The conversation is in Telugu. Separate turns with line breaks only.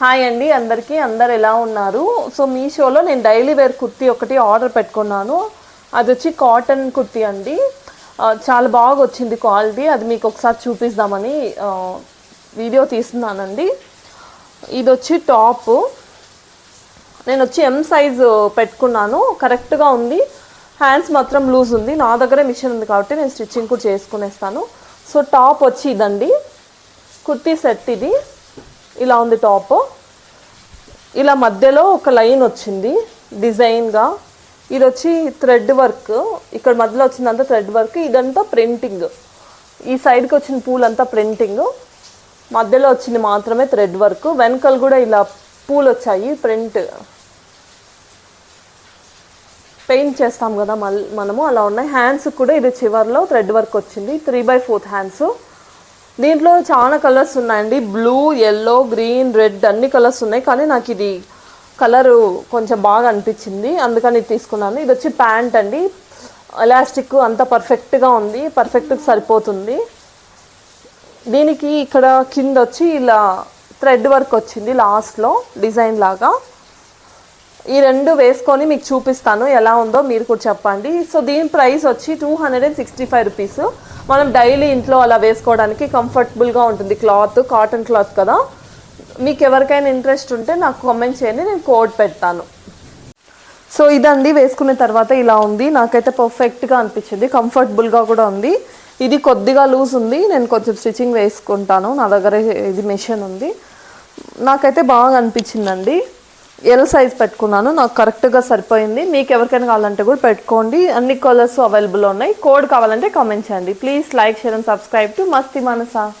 హాయ్ అండి అందరికీ. అందరు ఎలా ఉన్నారు? సో మీషోలో నేను డైలీ వేర్ కుర్తీ ఒకటి ఆర్డర్ పెట్టుకున్నాను. అది వచ్చి కాటన్ కుర్తీ అండి. చాలా బాగా వచ్చింది క్వాలిటీ. అది మీకు ఒకసారి చూపిస్తామని వీడియో తీస్తున్నానండి. ఇది వచ్చి టాప్. నేను వచ్చి ఎం సైజు పెట్టుకున్నాను. కరెక్ట్గా ఉంది. హ్యాండ్స్ మాత్రం లూజ్ ఉంది. నా దగ్గరే మిషన్ ఉంది కాబట్టి నేను స్టిచ్చింగ్ కూడా చేసుకునేస్తాను. సో టాప్ వచ్చి ఇదండి. కుర్తీ సెట్ ఇది. ఇలా ఉంది టాప్. ఇలా మధ్యలో ఒక లైన్ వచ్చింది డిజైన్గా ఇది వచ్చి థ్రెడ్ వర్క్ ఇక్కడ మధ్యలో వచ్చిందంతా థ్రెడ్ వర్క్ ఇదంతా ప్రింటింగ్ ఈ సైడ్కి వచ్చిన పూలంతా ప్రింటింగ్ మధ్యలో వచ్చింది మాత్రమే థ్రెడ్ వర్క్ వెనకలు కూడా ఇలా పూలు వచ్చాయి ప్రింట్ పెయింట్ చేస్తాం కదా మళ్ళీ మనము అలా ఉన్నాయి. హ్యాండ్స్ కూడా ఇది చివర్లో థ్రెడ్ వర్క్ వచ్చింది. త్రీ బై ఫోర్త్ హ్యాండ్స్ దీంట్లో చాలా కలర్స్ ఉన్నాయండి. బ్లూ ఎల్లో గ్రీన్ రెడ్ అన్ని కలర్స్ ఉన్నాయి. కానీ నాకు ఇది కలరు కొంచెం బాగా అనిపించింది. అందుకని ఇది తీసుకున్నాను. ఇది వచ్చి ప్యాంట్ అండి. ఎలాస్టిక్ అంత పర్ఫెక్ట్గా ఉంది. పర్ఫెక్ట్గా సరిపోతుంది. దీనికి ఇక్కడ కింద వచ్చి ఇలా థ్రెడ్ వర్క్ వచ్చింది లాస్ట్లో డిజైన్ లాగా. ఈ రెండు వేసుకొని మీకు చూపిస్తాను ఎలా ఉందో మీరు కూడా చెప్పండి. సో దీని ప్రైస్ వచ్చి two hundred and sixty five rupees మనం డైలీ ఇంట్లో అలా వేసుకోవడానికి కంఫర్టబుల్గా ఉంటుంది క్లాత్ కాటన్ క్లాత్ కదా. మీకు ఎవరికైనా ఇంట్రెస్ట్ ఉంటే నాకు కామెంట్ చేయండి నేను కోడ్ పెడతాను. సో ఇదండి వేసుకున్న తర్వాత ఇలా ఉంది. నాకైతే పర్ఫెక్ట్గా అనిపించింది కంఫర్టబుల్గా కూడా ఉంది. ఇది కొద్దిగా లూజ్ ఉంది నేను కొంచెం స్టిచ్చింగ్ వేసుకుంటాను. నా దగ్గర ఇది మెషిన్ ఉంది. నాకైతే బాగా అనిపించిందండి. ఎల్ సైజ్ పెట్టుకున్నాను. నాకు కరెక్ట్గా సరిపోయింది. మీకు ఎవరికైనా కావాలంటే కూడా పెట్టుకోండి. అన్ని కలర్స్ అవైలబుల్ ఉన్నాయి. కోడ్ కావాలంటే కామెంట్ చేయండి. Please like share and subscribe to Masti Manasa